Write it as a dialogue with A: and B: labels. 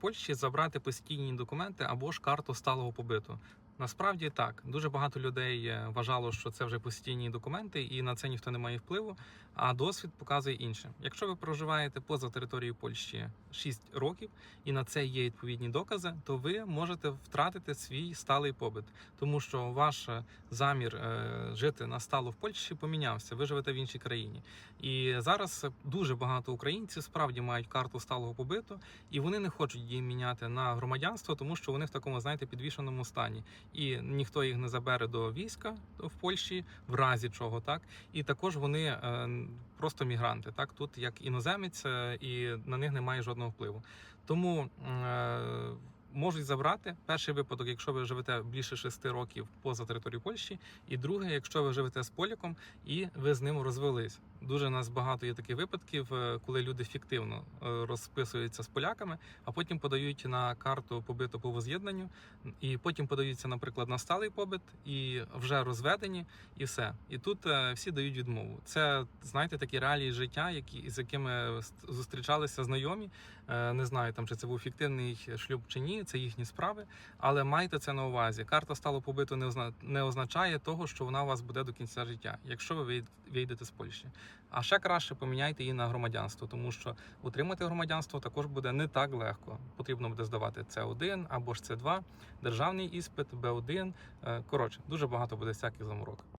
A: Польщі забрати постійні документи або ж карту сталого побиту. Насправді так, дуже багато людей е, вважало, що це вже постійні документи, і на це ніхто не має впливу. А досвід показує інше. Якщо ви проживаєте поза територією Польщі 6 років і на це є відповідні докази, то ви можете втратити свій сталий побит, тому що ваш е, замір е, жити на стало в Польщі помінявся. Ви живете в іншій країні. І зараз дуже багато українців справді мають карту сталого побиту, і вони не хочуть її міняти на громадянство, тому що вони в такому, знаєте, підвішеному стані. І ніхто їх не забере до війська в Польщі, в разі чого, так і також вони е, просто мігранти, так тут як іноземець, е, і на них немає жодного впливу. Тому е, можуть забрати перший випадок, якщо ви живете більше шести років поза територією Польщі, і другий, якщо ви живете з поляком і ви з ним розвелись. Дуже у нас багато є таких випадків, е, коли люди фіктивно е, розписуються з поляками, а потім подають на карту побиту по воз'єднанню, і потім подаються, наприклад, на сталий побит, і вже розведені, і все. І тут е, всі дають відмову. Це знаєте такі реалії життя, які з якими зустрічалися знайомі. Не знаю, там чи це був фіктивний шлюб чи ні, це їхні справи. Але майте це на увазі. Карта стало побиту не означає того, що вона у вас буде до кінця життя, якщо ви вийд- вийдете з Польщі. А ще краще поміняйте її на громадянство, тому що отримати громадянство також буде не так легко. Потрібно буде здавати С1 або ж С2, державний іспит, Б1. Е, Коротше, дуже багато буде всяких заморок.